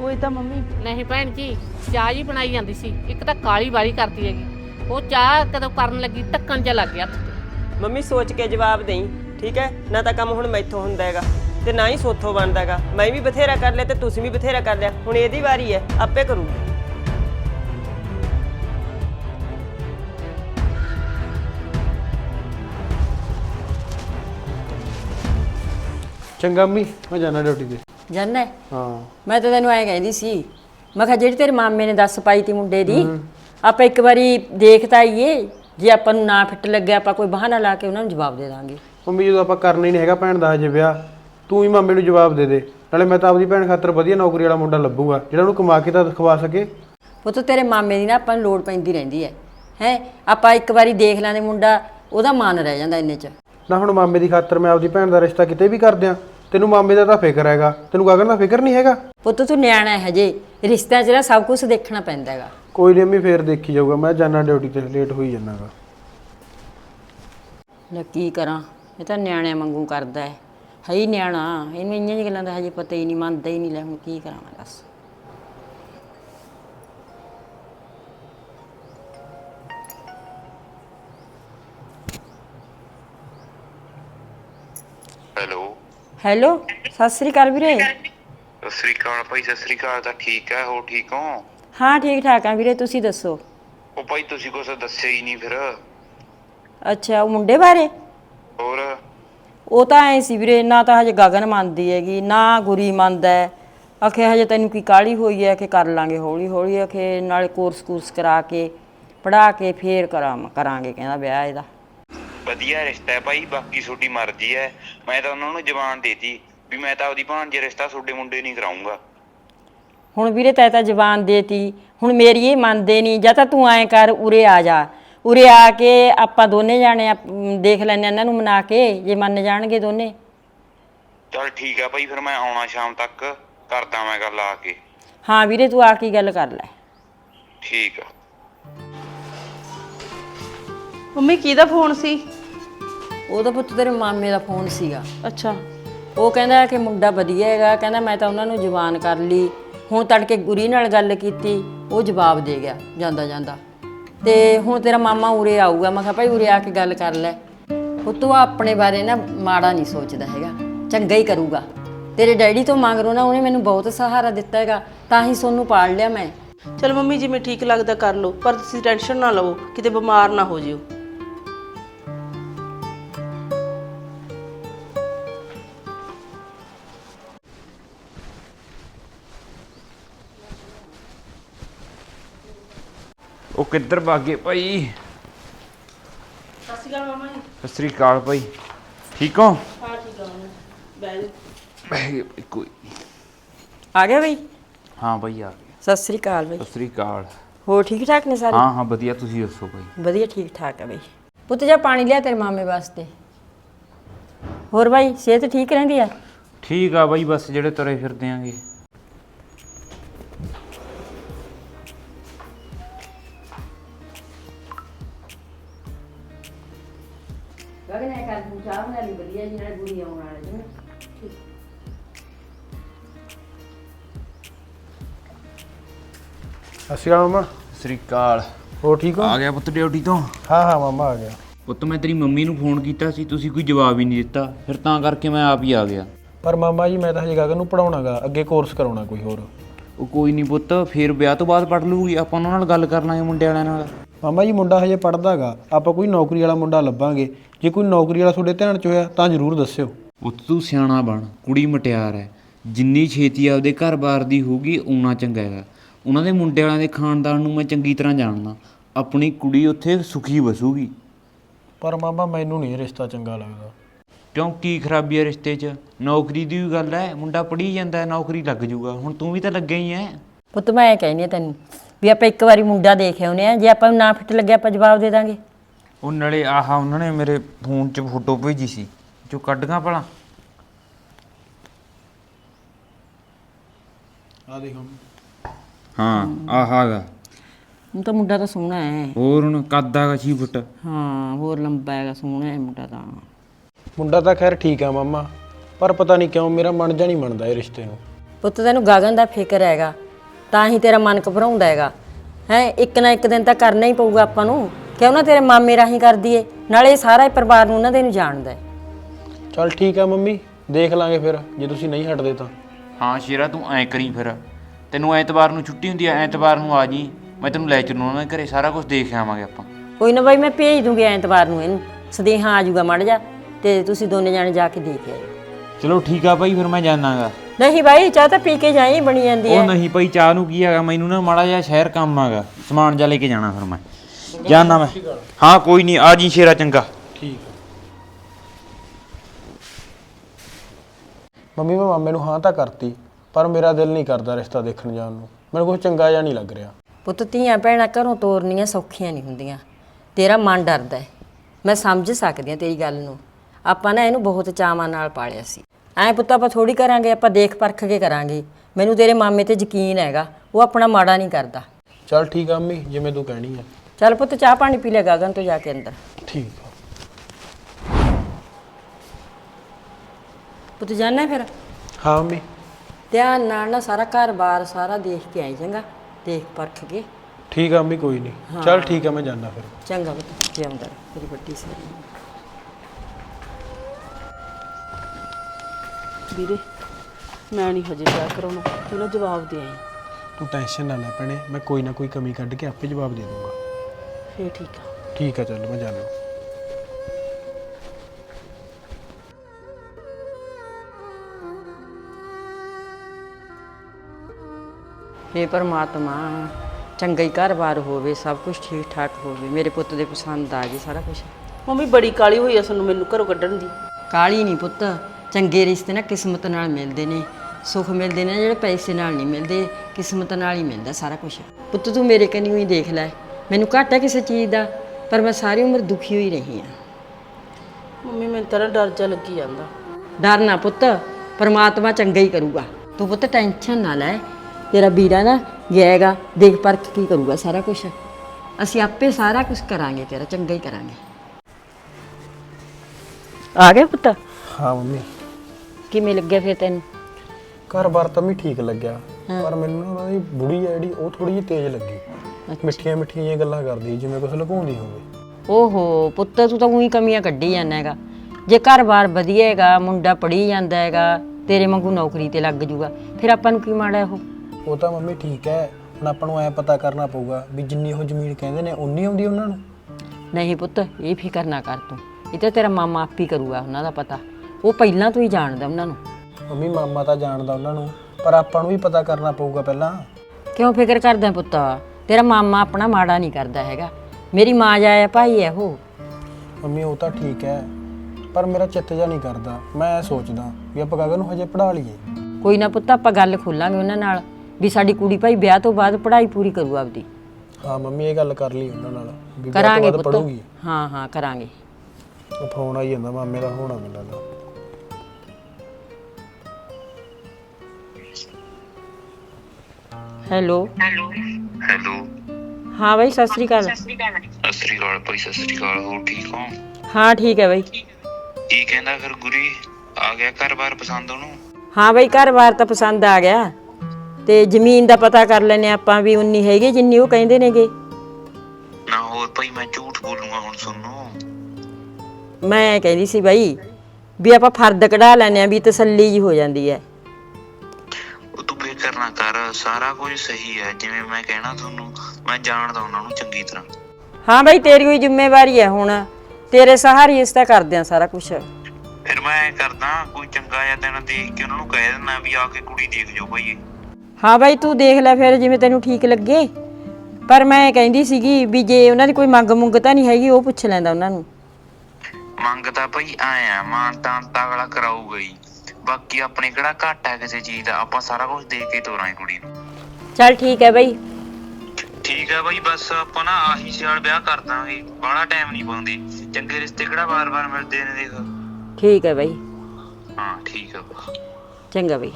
ਉਹ ਤਾਂ ਮੰਮੀ ਨਹੀਂ ਭੈਣ ਜੀ ਚਾਹ ਜੀ ਬਣਾਈ ਜਾਂਦੀ ਸੀ ਇੱਕ ਤਾਂ ਕਾਲੀ ਵਾਲੀ ਕਰਦੀ ਹੈਗੀ। ਉਹ ਚਾਹ ਕਦੋਂ ਕਰਨ ਲੱਗੀ ਟੱਕਣ ਚ ਲੱਗ ਗਿਆ ਹੱਥ ਤੇ। ਮੰਮੀ ਸੋਚ ਕੇ ਜਵਾਬ ਦੇਈ ਠੀਕ ਹੈ? ਨਾ ਤਾਂ ਕੰਮ ਹੁਣ ਮੈਥੋਂ ਹੁੰਦਾ ਹੈਗਾ ਤੇ ਨਾ ਹੀ ਸੋਥੋਂ ਬਣਦਾ ਹੈਗਾ। ਮੈਂ ਵੀ ਬਥੇਰਾ ਕਰ ਲਿਆ ਤੇ ਤੁਸੀਂ ਵੀ ਬਥੇਰਾ ਕਰ ਲਿਆ ਹੁਣ ਇਹਦੀ ਵਾਰੀ ਹੈ ਆਪੇ ਕਰੂਗੀ। ਚੰਗਾ ਮੰਮੀ ਮੈਂ ਜਾਣਾ ਡਿਊਟੀ ਤੇ। ਜਾਨਾ ਹੈ? ਹਾਂ। ਮੈਂ ਤਾਂ ਤੈਨੂੰ ਐਂ ਕਹਿੰਦੀ ਸੀ ਮੈਂ ਕਿਹਾ ਜਿਹੜੀ ਤੇਰੇ ਮਾਮੇ ਨੇ ਦੱਸ ਪਾਈ ਤੀ ਮੁੰਡੇ ਦੀ ਆਪਾਂ ਇੱਕ ਵਾਰੀ ਦੇਖਤਾ ਆਈਏ ਜੇ ਆਪਾਂ ਨੂੰ ਨਾ ਫਿੱਟ ਲੱਗਿਆ ਆਪਾਂ ਕੋਈ ਬਹਾਨਾ ਲਾ ਕੇ ਉਹਨਾਂ ਨੂੰ ਜਵਾਬ ਦੇ ਦਾਂਗੇ। ਮੰਮੀ ਜਦੋਂ ਆਪਾਂ ਕਰਨਾ ਹੀ ਨਹੀਂ ਹੈਗਾ ਭੈਣ ਦਾ ਹਜੇ ਵਿਆਹ ਤੂੰ ਹੀ ਮਾਮੇ ਨੂੰ ਜਵਾਬ ਦੇ ਦੇ। ਨਾਲੇ ਮੈਂ ਤਾਂ ਆਪਦੀ ਭੈਣ ਖਾਤਰ ਵਧੀਆ ਨੌਕਰੀ ਵਾਲਾ ਮੁੰਡਾ ਲੱਭੂਗਾ ਜਿਹੜਾ ਉਹਨੂੰ ਕਮਾ ਕੇ ਤਾਂ ਖਵਾ ਸਕੇ। ਪੁੱਤ ਤੇਰੇ ਮਾਮੇ ਦੀ ਨਾ ਆਪਾਂ ਨੂੰ ਲੋੜ ਪੈਂਦੀ ਰਹਿੰਦੀ ਹੈ। ਹੈ? ਆਪਾਂ ਇੱਕ ਵਾਰੀ ਦੇਖ ਲਾਂਦੇ ਮੁੰਡਾ ਉਹਦਾ ਮਨ ਰਹਿ ਜਾਂਦਾ ਇੰਨੇ ਚ। ਨਾ ਹੁਣ ਮਾਮੇ ਦੀ ਖਾਤਰ ਮੈਂ ਆਪਦੀ ਭੈਣ ਦਾ ਰਿਸ਼ਤਾ ਕਿਤੇ ਵੀ ਕਰ ਦਿਆਂ। ਤੈਨੂੰ ਮਾਮੇ ਦਾ ਤਾਂ ਫਿਕਰ ਹੈਗਾ ਤੈਨੂੰ ਗਗਨ ਦਾ ਫਿਕਰ ਨਹੀਂ ਹੈਗਾ? ਪੁੱਤ ਤੂੰ ਨਿਆਣਾ ਹੈ ਹਜੇ ਰਿਸ਼ਤਿਆਂ 'ਚ ਨਾ ਸਭ ਕੁਝ ਦੇਖਣਾ ਪੈਂਦਾ ਹੈਗਾ। ਕੋਈ ਨਹੀਂ ਮੰਮੀ ਫੇਰ ਦੇਖੀ ਜਾਊਗਾ ਮੈਂ ਜਾਣਾ ਡਿਊਟੀ ਤੇ ਲੇਟ ਹੋਈ ਜਾਣਾਗਾ ਲੈ ਕੀ ਕਰਾਂ ਇਹ ਤਾਂ ਨਿਆਣਿਆਂ ਵਾਂਗੂ ਕਰਦਾ ਹੈ। ਹੈ ਹੀ ਨਿਆਣਾ ਇਹਨੂੰ ਇੰਨੀਆਂ ਜਿਹੀਆਂ ਗੱਲਾਂ ਦਾ ਹਜੇ ਪਤਾ ਹੀ ਨਹੀਂ ਮੰਨਦਾ ਹੀ ਨਹੀਂ ਲੈ ਹੁਣ ਕੀ ਕਰਾਂ ਮੈਂ ਦੱਸ। ਹੈਲੋ। ਹੈਲੋ ਸਤਿ ਸ੍ਰੀ ਅਕਾਲ ਵੀਰੇ। ਸਤਿ ਸ੍ਰੀ ਅਕਾਲ ਭਾਈ ਸਤਿ ਸ੍ਰੀ ਅਕਾਲ। ਤਾਂ ਠੀਕ ਹੈ ਹੋ ਠੀਕ ਹੋ? ਹਾਂ ਠੀਕ ਠਾਕ ਆ ਵੀਰੇ ਤੁਸੀਂ ਦੱਸੋ? ਉਹ ਭਾਈ ਤੁਸੀਂ ਕੁਛ ਦੱਸਿਆ ਹੀ ਨਹੀਂ ਫਿਰ। ਅੱਛਾ ਉਹ ਮੁੰਡੇ ਬਾਰੇ? ਹੋਰ? ਉਹ ਤਾਂ ਐ ਸੀ ਵੀਰੇ ਨਾ ਤਾਂ ਹਜੇ ਗਗਨ ਮੰਨਦੀ ਹੈਗੀ ਨਾ ਗੁਰੀ ਮੰਨਦਾ ਹੈ। ਆਖੇ ਹਜੇ ਤੈਨੂੰ ਕੀ ਕਾਲੀ ਹੋਈ ਹੈ? ਕਿ ਕਰ ਲਾਂਗੇ ਹੌਲੀ ਹੌਲੀ। ਆਖੇ ਨਾਲੇ ਕੋਰਸ ਕੂਰਸ ਕਰਾ ਕੇ ਪੜਾ ਕੇ ਫੇਰ ਕਰਾਂ ਕਰਾਂਗੇ ਕਹਿੰਦਾ ਵਿਆਹ ਇਹਦਾ। ਵਧੀਆ ਰਿਸ਼ਤਾ ਹੈ ਭਾਈ ਬਾਕੀ ਤੁਹਾਡੀ ਮਰਜ਼ੀ ਹੈ। ਮੈਂ ਤਾਂ ਉਹਨਾਂ ਨੂੰ ਜਵਾਨ ਦੇਤੀ ਵੀ ਮੈਂ ਤਾਂ ਆਪਦੀ ਭਾਣਜੇ ਰਿਸ਼ਤਾ ਤੁਹਾਡੇ ਮੁੰਡੇ ਨਹੀਂ ਕਰਾਉਂਗਾ ਹੁਣ ਵੀਰੇ ਤੈ ਤਾਂ ਜਵਾਨ ਦੇਤੀ ਹੁਣ ਮੇਰੀ ਇਹ ਮੰਨਦੇ ਨਹੀਂ ਜਾਂ ਤਾਂ ਤੂੰ ਐਂ ਕਰ ਉਰੇ ਆ ਜਾ। ਉਰੇ ਆ ਕੇ ਆਪਾਂ ਦੋਨੇ ਜਾਣੇ ਆਪ- ਮ, ਦੇਖ ਲੈਣੇ ਇਹਨਾਂ ਨੂੰ ਮਨਾ ਕੇ ਜੇ ਮੰਨ ਜਾਣਗੇ ਦੋਨੇ। ਚਲ ਠੀਕ ਹੈ ਭਾਈ ਫਿਰ ਮੈਂ ਆਉਣਾ ਸ਼ਾਮ ਤੱਕ ਕਰਦਾ ਮੈਂ ਗੱਲ ਆ ਕੇ। ਹਾਂ ਵੀਰੇ ਤੂੰ ਆ ਕੇ ਗੱਲ ਕਰ ਲੈ। ਠੀਕ ਆ। ਮੰਮੀ ਕਿਹਦਾ ਫੋਨ ਸੀ? ਉਹਦਾ ਪੁੱਤ ਤੇਰੇ ਮਾਮੇ ਦਾ ਫੋਨ ਸੀਗਾ। ਅੱਛਾ। ਉਹ ਕਹਿੰਦਾ ਕਿ ਮੁੰਡਾ ਵਧੀਆ ਹੈਗਾ ਕਹਿੰਦਾ ਮੈਂ ਤਾਂ ਉਹਨਾਂ ਨੂੰ ਜਵਾਨ ਕਰ ਲਈ। ਹੁਣ ਤੜਕੇ ਗੁਰੀ ਨਾਲ ਗੱਲ ਕੀਤੀ ਉਹ ਜਵਾਬ ਦੇ ਗਿਆ ਜਾਂਦਾ ਜਾਂਦਾ। ਤੇ ਹੁਣ ਤੇਰਾ ਮਾਮਾ ਉਰੇ ਆਊਗਾ ਮੈਂ ਕਿਹਾ ਭਾਈ ਉਰੇ ਆ ਕੇ ਗੱਲ ਕਰ ਲੈ। ਉਹ ਤੂੰ ਆਪਣੇ ਬਾਰੇ ਨਾ ਮਾੜਾ ਨਹੀਂ ਸੋਚਦਾ ਹੈਗਾ ਚੰਗਾ ਹੀ ਕਰੂਗਾ। ਤੇਰੇ ਡੈਡੀ ਤੋਂ ਮੰਗਰੋ ਨਾ ਉਹਨੇ ਮੈਨੂੰ ਬਹੁਤ ਸਹਾਰਾ ਦਿੱਤਾ ਹੈਗਾ ਤਾਂ ਹੀ ਸੋਨੂੰ ਪਾਲ ਲਿਆ ਮੈਂ। ਚਲ ਮੰਮੀ ਜਿਵੇਂ ਠੀਕ ਲੱਗਦਾ ਕਰ ਲਓ ਪਰ ਤੁਸੀਂ ਟੈਨਸ਼ਨ ਨਾ ਲਵੋ ਕਿਤੇ ਬਿਮਾਰ ਨਾ ਹੋ ਜਿਓ। ਉਹ ਕਿੱਧਰ ਭਾਗੇ ਭਾਈ? ਸਤਿ ਸ਼੍ਰੀ ਅਕਾਲ ਮਾਮਾ ਜੀ। ਸਤਿ ਸ੍ਰੀ ਅਕਾਲ ਭਾਈ। ਠੀਕ ਹੋ? ਹਾਂ ਠੀਕ ਆ ਬਹਿ ਗਏ ਭਾਈ, ਕੋਈ। ਆ ਗਿਆ ਬਈ? ਹਾਂ ਭਾਈ ਆ ਗਿਆ। ਸਤਿ ਸ੍ਰੀ ਅਕਾਲ ਬਈ। ਸਤਿ ਸ੍ਰੀ ਅਕਾਲ। ਹੋਰ ਠੀਕ ਠਾਕ ਨੇ ਸਾਰੇ? ਹਾਂ ਹਾਂ ਵਧੀਆ ਤੁਸੀਂ ਦੱਸੋ ਭਾਈ? ਵਧੀਆ ਠੀਕ ਠਾਕ ਹੈ ਬਈ। ਪੁੱਤ ਜਾ ਪਾਣੀ ਲਿਆ ਤੇਰੇ ਮਾਮੇ ਵਾਸਤੇ। ਹੋਰ ਬਾਈ ਸਿਹਤ ਠੀਕ ਰਹਿੰਦੀ ਆ? ਠੀਕ ਆ ਭਾਈ ਬਸ ਜਿਹੜੇ ਤੁਰੇ ਫਿਰਦੇ ਆਂਗੇ। ਵਧੀਆ ਜੀ ਨਾਲ ਗੁੜੀ ਆਉਣ ਵਾਲੇ ਸਤਿ ਸ਼੍ਰੀ ਅਕਾਲ ਮਾਮਾ। ਸਤਿ ਸ੍ਰੀ ਅਕਾਲ। ਹੋਰ ਠੀਕ ਹੋ? ਆ ਗਿਆ ਪੁੱਤ ਡਿਊਟੀ ਤੋਂ? ਹਾਂ ਹਾਂ ਮਾਮਾ ਆ ਗਿਆ। ਪੁੱਤ ਮੈਂ ਤੇਰੀ ਮੰਮੀ ਨੂੰ ਫੋਨ ਕੀਤਾ ਸੀ ਤੁਸੀਂ ਕੋਈ ਜਵਾਬ ਹੀ ਨਹੀਂ ਦਿੱਤਾ। ਫਿਰ ਤਾਂ ਕਰਕੇ ਮੈਂ ਆਪ ਹੀ ਆ ਗਿਆ। ਪਰ ਮਾਮਾ ਜੀ ਮੈਂ ਤਾਂ ਹਜੇ ਗਗਨ ਨੂੰ ਪੜਾਉਣਾਗਾ ਅੱਗੇ ਕੋਰਸ ਕਰਾਉਣਾ ਕੋਈ ਹੋਰ। ਉਹ ਕੋਈ ਨਹੀਂ ਪੁੱਤ ਫਿਰ ਵਿਆਹ ਤੋਂ ਬਾਅਦ ਪੜ ਲੂਗੀ ਆਪਾਂ ਉਹਨਾਂ ਨਾਲ ਗੱਲ ਕਰ ਲਾਂਗੇ ਮੁੰਡੇ ਵਾਲਿਆਂ ਨਾਲ। ਮਾਮਾ ਜੀ ਮੁੰਡਾ ਹਜੇ ਪੜਦਾਗਾ ਆਪਾਂ ਕੋਈ ਨੌਕਰੀ ਵਾਲਾ ਮੁੰਡਾ ਲੱਭਾਂਗੇ। ਜੇ ਕੋਈ ਨੌਕਰੀ ਵਾਲਾ ਤੁਹਾਡੇ ਧਿਆਨ 'ਚ ਹੋਇਆ ਤਾਂ ਜ਼ਰੂਰ ਦੱਸਿਓ। ਪੁੱਤ ਤੂੰ ਸਿਆਣਾ ਬਣ ਕੁੜੀ ਮਟਿਆਰ ਹੈ ਜਿੰਨੀ ਛੇਤੀ ਆਪਦੇ ਘਰ-ਬਾਰ ਦੀ ਹੋਊਗੀ ਓਨਾ ਚੰਗਾ ਹੈਗਾ। ਉਹਨਾਂ ਦੇ ਮੁੰਡੇ ਵਾਲਿਆਂ ਦੇ ਖਾਨਦਾਨ ਨੂੰ ਮੈਂ ਚੰਗੀ ਤਰ੍ਹਾਂ ਜਾਣਦਾ। ਆਪਣੀ ਕੁੜੀ ਉੱਥੇ ਸੁਖੀ ਵਸੂਗੀ। ਪਰ ਮਾਮਾ ਮੈਨੂੰ ਨਹੀਂ ਇਹ ਰਿਸ਼ਤਾ ਚੰਗਾ ਲੱਗਦਾ। ਕਿਉਂ? ਕੀ ਖਰਾਬੀ ਹੈ ਰਿਸ਼ਤੇ 'ਚ? ਨੌਕਰੀ ਦੀ ਵੀ ਗੱਲ ਹੈ ਮੁੰਡਾ ਪੜ੍ਹੀ ਜਾਂਦਾ ਹੈ, ਨੌਕਰੀ ਲੱਗ ਜਾਊਗਾ ਹੁਣ ਤੂੰ ਵੀ ਤਾਂ ਲੱਗਿਆ ਹੀ ਹੈ ਪੁੱਤ ਮੈਂ ਇਹ ਕਹਿੰਦੀ ਤੈਨੂੰ। ਵੀ ਆਪਾਂ ਇੱਕ ਵਾਰੀ ਮੁੰਡਾ ਦੇਖ ਆਉਨੇ ਆ ਜੇ ਆਪਾਂ ਨੂੰ ਨਾ ਫਿੱਟ ਲੱਗਿਆ ਆਪਾਂ ਜਵਾਬ ਦੇ ਦਾਂਗੇ। ਉਹ ਨਾਲੇ ਆਹਾ ਉਹਨਾਂ ਨੇ ਮੇਰੇ ਫੋਨ 'ਚ ਫੋਟੋ ਭੇਜੀ ਸੀ ਜੋ ਕੱਢਗਾ ਭਲਾ। ਆ ਦੇਖੋ। ਹਾਂ ਆਹਾ ਗਾ। ਹੁਣ ਤਾਂ ਮੁੰਡਾ ਤਾਂ ਸੋਹਣਾ ਹੈ। ਹੋਰ ਹੁਣ ਕੱਦ ਆਗਾ 6 ਫੁੱਟ। ਹਾਂ ਹੋਰ ਲੰਬਾ ਹੈਗਾ ਸੋਹਣਾ ਹੈ ਮੁੰਡਾ ਤਾਂ। ਮੁੰਡਾ ਤਾਂ ਖੈਰ ਠੀਕ ਆ ਮਾਮਾ ਪਰ ਪਤਾ ਨਹੀਂ ਕਿਉਂ ਮੇਰਾ ਮਨ ਜਾ ਨਹੀਂ ਮੰਨਦਾ ਇਹ ਰਿਸ਼ਤੇ ਨੂੰ। ਪੁੱਤ ਤੈਨੂੰ ਗਗਨ ਦਾ ਫਿਕਰ ਹੈਗਾ। ਤਾਂ ਹੀ ਤੇਰਾ ਮਨ ਘਬਰਾਉਂਦਾ ਹੈਗਾ। ਹੈ ਇੱਕ ਨਾ ਇੱਕ ਦਿਨ ਤਾਂ ਕਰਨਾ ਹੀ ਪਊਗਾ ਆਪਾਂ ਨੂੰ। ਕਿਉਂ ਨਾ ਤੇਰੇ ਮਾਮੇ ਰਾਹੀਂ ਕਰਦੀ ਏ ਨਾਲੇ ਇਹ ਸਾਰਾ ਹੀ ਪਰਿਵਾਰ ਨੂੰ ਉਹਨਾਂ ਦੇ ਨੂੰ ਜਾਣਦਾ ਹੈ। ਚੱਲ ਠੀਕ ਆ ਮੰਮੀ ਦੇਖ ਲਾਂਗੇ ਫਿਰ ਜੇ ਤੁਸੀਂ ਨਹੀਂ ਹਟਦੇ ਤਾਂ। ਹਾਂ ਸ਼ੇਰਾ ਤੂੰ ਐਂ ਕਰੀ ਫਿਰ। ਤੈਨੂੰ ਐਤਵਾਰ ਨੂੰ ਛੁੱਟੀ ਹੁੰਦੀ ਐ ਐਤਵਾਰ ਨੂੰ ਆ ਜੀ। ਮੈਂ ਤੈਨੂੰ ਲੈ ਚੱਲੂ ਉਹਨਾਂ ਦੇ ਘਰੇ ਸਾਰਾ ਕੁਝ ਦੇਖ ਆਵਾਂਗੇ ਆਪਾਂ। ਕੋਈ ਨਾ ਬਾਈ ਮੈਂ ਭੇਜ ਦੂੰਗੀ ਐਤਵਾਰ ਨੂੰ ਇਹਨੂੰ। ਸਦੇਹਾ ਆ ਜਾਊਗਾ ਮੜ ਜਾ ਤੇ ਤੁਸੀਂ ਦੋਨੇ ਜਾਣੇ ਜਾ ਕੇ ਦੇਖ ਆਇਓ। ਚਲੋ ਠੀਕ ਆ ਭਾਈ ਫਿਰ ਮੈਂ ਜਾਣਾਗਾ। ਨਹੀਂ ਬਾਈ ਚਾਹ ਤਾਂ ਪੀ ਕੇ ਜਾਈ ਬਣੀ ਜਾਂਦੀ ਉਹ ਹੈ ਨਹੀਂ ਭਾਈ ਚਾਹ ਨੂੰ ਕੀ ਹੈਗਾ? ਮੈਨੂੰ ਨਾ ਮਾੜਾ ਜਿਹਾ ਸ਼ਹਿਰ ਕੰਮ ਆਗਾ ਸਮਾਨ ਜਾ ਲੈ ਕੇ ਜਾਣਾ ਫਿਰ ਮੈਂ। ਜਾਣਾ ਮੈਂ। ਹਾਂ ਕੋਈ ਨਹੀਂ ਆ ਜੀ ਸ਼ੇਰਾ ਚੰਗਾ। ਠੀਕ ਮੰਮੀ ਮੈਂ ਮਾਮੇ ਨੂੰ ਹਾਂ ਤਾਂ ਕਰਤੀ ਪਰ ਮੇਰਾ ਦਿਲ ਨਹੀਂ ਕਰਦਾ ਰਿਸ਼ਤਾ ਦੇਖਣ ਜਾਣ ਨੂੰ। ਮੈਨੂੰ ਕੁਝ ਚੰਗਾ ਜਿਹਾ ਨਹੀਂ ਲੱਗ ਰਿਹਾ। ਪੁੱਤ ਧੀਆਂ ਭੈਣਾਂ ਘਰੋਂ ਤੋਰਨੀਆਂ ਸੌਖੀਆਂ ਨਹੀਂ ਹੁੰਦੀਆਂ। ਤੇਰਾ ਮਨ ਡਰਦਾ ਹੈ। ਮੈਂ ਸਮਝ ਸਕਦੀ ਹਾਂ ਤੇਰੀ ਗੱਲ ਨੂੰ। ਆਪਾਂ ਨਾ ਇਹਨੂੰ ਬਹੁਤ ਚਾਵਾਂ ਨਾਲ ਪਾਲਿਆ ਸੀ। ਐਂ ਪੁੱਤ ਆਪਾਂ ਥੋੜੀ ਕਰਾਂਗੇ ਆਪਾਂ ਦੇਖ ਪਰਖ ਕੇ ਕਰਾਂਗੇ। ਮੈਨੂੰ ਤੇਰੇ ਮਾਮੇ ਤੇ ਯਕੀਨ ਹੈਗਾ ਉਹ ਆਪਣਾ ਮਾੜਾ ਨਹੀਂ ਕਰਦਾ। ਚੱਲ ਠੀਕ ਆ ਮੰਮੀ ਜਿਵੇਂ ਤੂੰ ਕਹਿਣੀ ਆ। ਚੱਲ ਪੁੱਤ ਚਾਹ ਪਾਣੀ ਪੀ ਲੈ ਗਗਨ ਤੋਂ ਜਾ ਕੇ ਅੰਦਰ। ਠੀਕ ਆ। ਪੁੱਤ ਜਾਣਾ ਫਿਰ? ਹਾਂ ਮੰਮੀ ਧਿਆਨ ਨਾਲ ਨਾ ਸਾਰਾ ਘਰ-ਬਾਰ ਸਾਰਾ ਦੇਖ ਕੇ ਆਈ ਚੰਗਾ ਦੇਖ ਪਰਖ ਕੇ। ਠੀਕ ਆ ਮੰਮੀ ਕੋਈ ਨਹੀਂ। ਚੱਲ ਠੀਕ ਆ ਮੈਂ ਜਾਣਾ ਫਿਰ। ਚੰਗਾ ਪੁੱਤ ਜੇ ਅੰਦਰ ਤੇਰੀ ਵੱਡੀ ਸਾਰੀ ਵੀਰੇ ਮੈਂ ਨਹੀਂ ਹਜੇ ਵਿਆਹ ਕਰਾਉਣਾ। ਤੂੰ ਨਾ ਜਵਾਬ ਦੇ ਆਈ। ਤੂੰ ਟੈਨਸ਼ਨ ਨਾ ਲੈ ਭੈਣੇ ਮੈਂ ਕੋਈ ਨਾ ਕੋਈ ਕਮੀ ਕੱਢ ਕੇ ਆਪੇ ਜਵਾਬ ਦੇ ਦੂੰਗਾ। ਫੇਰ ਠੀਕ ਆ। ਠੀਕ ਆ ਚੱਲ ਮੈਂ ਜਾਣਾ ਹੇ ਪਰਮਾਤਮਾ ਚੰਗਾ ਹੀ ਘਰ-ਬਾਰ ਹੋਵੇ ਸਭ ਕੁਝ ਠੀਕ ਠਾਕ ਹੋਵੇ। ਮੇਰੇ ਪੁੱਤ ਦੇ ਪਸੰਦ ਆ ਜੇ ਸਾਰਾ ਕੁਝ ਮੰਮੀ ਬੜੀ ਕਾਲੀ ਹੋਈ ਆ ਸਾਨੂੰ ਮੈਨੂੰ ਘਰੋਂ ਕੱਢਣ ਦੀ। ਕਾਲੀ ਨਹੀਂ ਪੁੱਤ। ਚੰਗੇ ਰਿਸ਼ਤੇ ਨਾ ਕਿਸਮਤ ਨਾਲ ਮਿਲਦੇ ਨੇ ਸੁੱਖ ਮਿਲਦੇ ਨੇ ਜਿਹੜੇ ਪੈਸੇ ਨਾਲ ਨਹੀਂ ਮਿਲਦੇ ਕਿਸਮਤ ਨਾਲ ਹੀ ਮਿਲਦਾ ਸਾਰਾ ਕੁਝ ਪੁੱਤ ਤੂੰ ਮੇਰੇ ਕਨੀ ਹੀ ਦੇਖ ਲੈ ਮੈਨੂੰ ਘੱਟ ਹੈ ਕਿਸੇ ਚੀਜ਼ ਦਾ ਪਰ ਮੈਂ ਸਾਰੀ ਉਮਰ ਦੁਖੀ ਹੋਈ ਰਹੀ ਹਾਂ। ਮੰਮੀ ਮੈਨੂੰ ਤਾਂ ਨਾ ਡਰ ਜਾ ਲੱਗੀ ਜਾਂਦਾ। ਡਰ ਨਾ ਪੁੱਤ ਪਰਮਾਤਮਾ ਚੰਗਾ ਹੀ ਕਰੂਗਾ। ਤੂੰ ਪੁੱਤ ਟੈਨਸ਼ਨ ਨਾ ਲੈ ਤੇਰਾ ਵੀਰਾ ਨਾ ਜਾਏਗਾ ਦੇਖ ਪਰਖ ਕੀ ਕਰੂਗਾ ਸਾਰਾ ਕੁਝ ਅਸੀਂ ਆਪੇ ਸਾਰਾ ਕੁਝ ਕਰਾਂਗੇ ਤੇਰਾ ਚੰਗਾ ਹੀ ਕਰਾਂਗੇ। ਆ ਗਿਆ ਪੁੱਤ? ਹਾਂ ਮੰਮੀ। ਕਿਵੇਂ ਲੱਗਿਆ ਫਿਰ ਤੈਨੂੰ? ਘਰ-ਬਾਰ ਤਾਂ ਵੀ ਠੀਕ ਲੱਗਿਆ ਪਰ ਮੈਨੂੰ ਨਾ ਉਹਨਾਂ ਦੀ ਬੁੜੀ ਆ ਜਿਹੜੀ ਉਹ ਥੋੜੀ ਜਿਹੀ ਤੇਜ਼ ਲੱਗੀ। ਮਿੱਠੀਆਂ ਮਿੱਠੀਆਂ ਜਿਹੀਆਂ ਗੱਲਾਂ ਕਰਦੀ ਜਿਵੇਂ ਕੁਝ ਲੁਕਾਉਂਦੀ ਹੋਵੇ। ਓਹੋ ਪੁੱਤ ਤੂੰ ਤਾਂ ਉਹੀ ਕਮੀਆਂ ਕੱਢੀ ਜਾਂਦਾ ਹੈਗਾ। ਜੇ ਘਰ-ਬਾਰ ਵਧੀਆ ਹੈਗਾ ਮੁੰਡਾ ਪੜ੍ਹੀ ਜਾਂਦਾ ਹੈਗਾ ਤੇਰੇ ਵਾਂਗੂ ਨੌਕਰੀ ਤੇ ਲੱਗ ਜੂਗਾ ਫਿਰ ਆਪਾਂ ਨੂੰ ਕੀ ਮਾੜਾ ਉਹ? ਉਹ ਤਾਂ ਮੰਮੀ ਠੀਕ ਹੈ ਹੁਣ ਆਪਾਂ ਨੂੰ ਐ ਪਤਾ ਕਰਨਾ ਪਊਗਾ ਵੀ ਜਿੰਨੀ ਉਹ ਜ਼ਮੀਨ ਕਹਿੰਦੇ ਨੇ ਉਨੀ ਆਉਂਦੀ ਉਹਨਾਂ ਨੂੰ। ਨਹੀਂ ਪੁੱਤ ਇਹ ਫਿਕਰ ਨਾ ਕਰ ਤੂੰ। ਇਹ ਤਾਂ ਤੇਰਾ ਮਾਮਾ ਆਪ ਹੀ ਕਰੂਗਾ ਉਹਨਾਂ ਦਾ ਪਤਾ। ਉਹ ਪਹਿਲਾਂ ਤੋਂ ਹੀ ਜਾਣਦਾ ਉਹਨਾਂ ਨੂੰ। ਮੰਮੀ ਮਾਮਾ ਤਾਂ ਜਾਣਦਾ ਉਹਨਾਂ ਨੂੰ ਪਰ ਆਪਾਂ ਨੂੰ ਵੀ ਪਤਾ ਕਰਨਾ ਪਊਗਾ ਪਹਿਲਾਂ। ਕਿਉਂ ਫਿਕਰ ਕਰਦਾ ਪੁੱਤ? ਤੇਰਾ ਮਾਮਾ ਆਪਣਾ ਮਾੜਾ ਨਹੀਂ ਕਰਦਾ ਹੈਗਾ। ਮੇਰੀ ਮਾਂ ਜਾਇਆ ਭਾਈ ਹੈ ਉਹ। ਮੰਮੀ ਉਹ ਤਾਂ ਠੀਕ ਹੈ ਪਰ ਮੇਰਾ ਚਿੱਤ ਜਾ ਨਹੀਂ ਕਰਦਾ। ਮੈਂ ਇਹ ਸੋਚਦਾ ਵੀ ਆਪਾਂ ਗਗਨ ਨੂੰ ਹਜੇ ਪੜਾ ਲਈਏ। ਕੋਈ ਨਾ ਪੁੱਤ ਆਪਾਂ ਗੱਲ ਖੋਲਾਂਗੇ ਉਹਨਾਂ ਨਾਲ ਵੀ ਸਾਡੀ ਕੁੜੀ ਭਾਈ ਵਿਆਹ ਤੋਂ ਬਾਅਦ ਪੜ੍ਹਾਈ ਪੂਰੀ ਕਰੂ ਆਪਦੀ। ਹਾਂ ਮੰਮੀ ਇਹ ਗੱਲ ਕਰ ਲਈ ਉਹਨਾਂ ਨਾਲ ਵੀ ਵਿਆਹ ਤੋਂ ਕਰਾਂਗੇ ਬਾਅਦ ਪੁੱਤ। ਪੜੂਗੀ ਹਾਂ ਹਾਂ ਕਰਾਂਗੇ। ਫੋਨ ਆਈ ਜਾਂਦਾ ਮਾਮੇ ਦਾ ਹੋਣਾ ਮੈਨੂੰ ਲੱਗਦਾ। ਹੈਲੋ। ਹੈਲੋ। ਹਾਂ ਬਾਈ ਸਤਿ ਸ੍ਰੀ ਅਕਾਲ। ਸਤਿ ਸ੍ਰੀ ਅਕਾਲ ਭਾਈ ਸਤਿ ਸ੍ਰੀ ਅਕਾਲ। ਹੋਰ ਠੀਕ ਹੋ? ਹਾਂ ਠੀਕ ਹੈ ਬਾਈ। ਕੀ ਕਹਿੰਦਾ ਫਿਰ ਗੁਰੀ? ਆ ਗਿਆ ਘਰ-ਬਾਰ ਪਸੰਦ ਉਹਨੂੰ? ਹਾਂ ਬਾਈ ਘਰ-ਬਾਰ ਤਾਂ ਪਸੰਦ ਆ ਗਿਆ। ਤੇ ਜ਼ਮੀਨ ਦਾ ਪਤਾ ਕਰ ਲੈਨੇ ਆਪਾਂ ਵੀ ਉਨੀ ਹੈਗੀ ਜਿੰਨੀ ਉਹ ਕਹਿੰਦੇ ਨੇਗੇ। ਨਾ ਹੋਰ ਭਾਈ ਮੈਂ ਝੂਠ ਬੋਲੂੰਗਾ ਹੁਣ ਸੁਣੋ ਮੈਂ ਕਹਿੰਦੀ ਸੀ ਬਾਈ ਵੀ ਆਪਾਂ ਫਰਦ ਕਢਾ ਲੈਨੇ ਆ ਵੀ ਤਸੱਲੀ ਜੀ ਹੋ ਜਾਂਦੀ ਹੈ। ਨਾ ਕਰ ਸਾਰਾ ਕੁਝ ਸਹੀ ਹੈ। ਜਿਵੇਂ ਮੈਂ ਕਹਿਣਾ ਤੁਹਾਨੂੰ ਮੈਂ ਜਾਣਦਾ ਉਹਨਾਂ ਨੂੰ ਚੰਗੀ ਤਰ੍ਹਾਂ। ਹਾਂ ਬਾਈ ਤੇਰੀ ਹੋਈ ਜ਼ਿੰਮੇਵਾਰੀ ਹੈ ਹੁਣ। ਤੇਰੇ ਸਹਾਰੇ ਇਸ ਤਾਂ ਕਰਦੇ ਆ ਸਾਰਾ ਕੁਝ ਫਿਰ ਮੈਂ ਐਂ ਕਰਦਾ ਕੋਈ ਚੰਗਾ ਜਿਹਾ ਦਿਨ ਦੇਖ ਕੇ ਉਹਨਾਂ ਨੂੰ ਕਹਿ ਦਿੰਦਾ ਵੀ ਆ ਕੇ ਕੁੜੀ ਦੇਖ ਜਾਓ ਭਾਈ ਹਾਂ ਬਾਈ ਤੂੰ ਦੇਖ ਲੈ ਫਿਰ ਜਿਵੇਂ ਤੈਨੂੰ ਠੀਕ ਲੱਗੇ। ਪਰ ਮੈਂ ਕਹਿੰਦੀ ਸੀਗੀ ਵੀ ਜੇ ਉਹਨਾਂ ਦੀ ਕੋਈ ਮੰਗ ਮੁੰਗ ਤਾਂ ਨਹੀਂ ਹੈਗੀ ਉਹ ਪੁੱਛ ਲੈਂਦਾ ਉਹਨਾਂ ਨੂੰ। ਮੰਗਦਾ ਭਾਈ ਆਇਆ ਮਾਨ ਤਾਂ ਤਗਲਾ ਕਰਾਊਗਾ ਹੀ। ਬਾਕੀ ਆਪਣੇ ਕਿਹੜਾ ਘਾਟ ਹੈ ਕਿਸੇ ਚੀਜ਼ ਦਾ ਆਪਾਂ ਸਾਰਾ ਕੁਝ ਦੇਖ ਕੇ ਤੋਰਾਂਗੇ ਕੁੜੀ ਨੂੰ। ਚੱਲ ਠੀਕ ਹੈ ਬਾਈ। ਠੀਕ ਹੈ ਬਾਈ ਬਸ ਆਪਾਂ ਨਾ ਆਹੀ ਸਿਆਲ ਵਿਆਹ ਕਰ ਦਾਂਗੇ ਬਾਹਲਾ ਟਾਈਮ ਨਹੀਂ ਪਾਉਂਦੇ। ਚੰਗੇ ਰਿਸ਼ਤੇ ਕਿਹੜਾ ਵਾਰ-ਵਾਰ ਮਿਲਦੇ ਨੇ ਦੇਖ। ਠੀਕ ਹੈ ਬਾਈ। ਹਾਂ ਠੀਕ ਹੈ। ਚੰਗਾ ਬਾਈ।